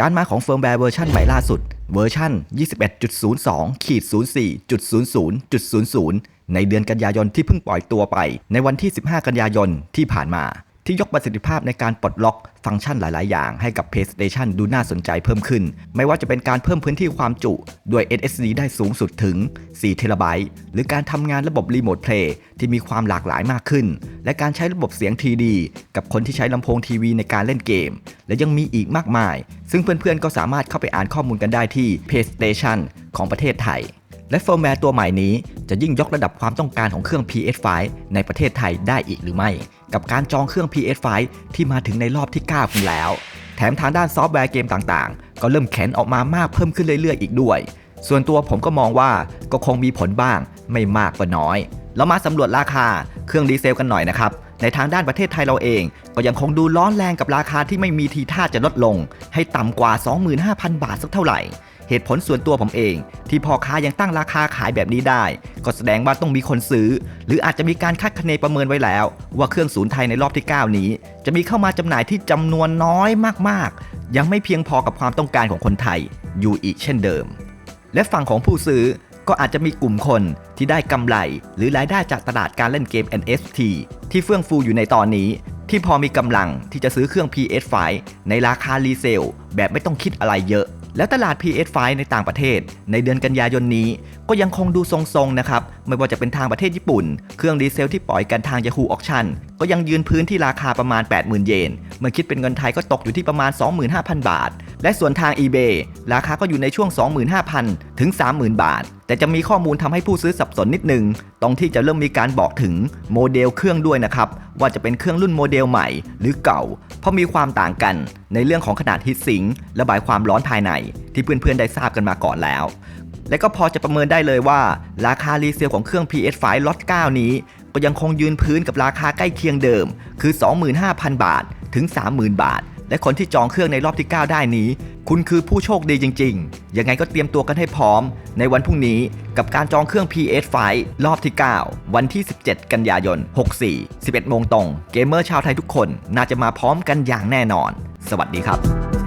การมาของเฟิร์มแวร์เวอร์ชันใหม่ล่าสุด เวอร์ชัน21.02.04.00.00 ในเดือนกันยายนที่เพิ่งปล่อยตัวไป ในวันที่ 15 กันยายนที่ผ่านมา ที่ยกประสิทธิภาพในการปลดล็อกฟังก์ชันหลาย ๆ อย่างให้กับ PlayStation ดูน่าสนใจเพิ่มขึ้น ไม่ว่าจะเป็นการเพิ่มพื้นที่ความจุด้วย SSD ได้สูงสุดถึง4เทราไบต์หรือการทำงานระบบรีโมทเพลย์ที่มีความหลากหลายมากขึ้น และการใช้ระบบเสียง TD กับคนที่ใช้ลำโพงทีวีในการเล่นเกม และยังมีอีกมากมาย ซึ่งเพื่อน ๆ ก็สามารถเข้าไปอ่านข้อมูลกันได้ที่ PlayStation ของประเทศไทย และเฟิร์มแวร์ตัวใหม่นี้จะยิ่งยกระดับความต้องการของเครื่อง PS5 ในประเทศไทยได้อีกหรือไม่ กับการจองเครื่อง PS5 ที่มาถึงในรอบที่9กันแล้ว แถมทางด้านซอฟต์แวร์เกมต่างๆ ก็เริ่มแข็งออกมามากเพิ่มขึ้นเรื่อยๆ อีกด้วย ส่วนตัวผมก็มองว่าก็คงมีผลบ้างไม่มากก็น้อย เรามาสำรวจราคาเครื่องดีเซลกันหน่อยนะครับในทางด้านประเทศไทยเราเอง ก็ยังคงดูร้อนแรงกับราคาที่ไม่มีทีท่าจะลดลง ให้ต่ำกว่า 25,000 บาทสักเท่าไหร่ เหตุผลส่วนตัวผมเอง ที่พ่อค้ายังตั้งราคาขายแบบนี้ได้ ก็แสดงว่าต้องมีคนซื้อ หรืออาจจะมีการคาดคะเนประเมินไว้แล้ว ว่าเครื่องศูนย์ไทยในรอบที่ 9 นี้ จะมีเข้ามาจำหน่ายที่จำนวนน้อยมากๆ ยังไม่เพียงพอกับความต้องการของคนไทยอยู่อีกเช่นเดิม และฝั่งของผู้ซื้อก็อาจจะมีกลุ่มคนที่ได้กำไร หรือรายได้จากตลาดการเล่นเกม NFT ที่เฟื่องฟูอยู่ในตอนนี้ ที่พอมีกำลังที่จะซื้อเครื่อง PS5 ในราคารีเซลแบบไม่ต้องคิดอะไรเยอะ แล้วตลาด PS5 ในต่างประเทศ ในเดือนกันยายนนี้ ก็ยังคงดูทรงๆนะครับ ไม่ว่าจะเป็นทางประเทศญี่ปุ่น เครื่องดีเซลที่ปล่อยกันทาง Yahoo Auction ก็ยังยืนพื้นที่ราคาประมาณ 80,000 เยน เมื่อคิดเป็นเงินไทยก็ตกอยู่ที่ประมาณ 25,000 บาท และส่วนทาง eBay ราคาก็อยู่ในช่วง 25,000 ถึง 30,000 บาท แต่จะมีข้อมูลทำให้ผู้ซื้อสับสนนิดนึง ตรงที่จะเริ่มมีการบอกถึงโมเดลเครื่องด้วยนะครับ ว่าจะเป็นเครื่องรุ่นโมเดลใหม่หรือเก่าเพราะมีความต่างกันในเรื่องของขนาดฮิตซิงค์ระบายความร้อนภายในที่เพื่อนๆได้ทราบกันมาก่อนแล้ว และก็พอจะประเมินได้เลยว่า ราคารีเซลของเครื่อง PS5 ล็อต9นี้ ก็ยังคงยืนพื้นกับราคาใกล้เคียงเดิม คือ 25,000 บาทถึง 30,000 บาท และคนที่จองเครื่องในรอบที่ 9 ได้นี้ คุณคือผู้โชคดีจริง ๆ ยังไงก็เตรียมตัวกันให้พร้อม ในวันพรุ่งนี้กับการจองเครื่อง PS5 รอบที่ 9 วันที่ 17 กันยายน 64 11 โมงตรง เกมเมอร์ชาวไทยทุกคนน่าจะมาพร้อมกันอย่างแน่นอน สวัสดีครับ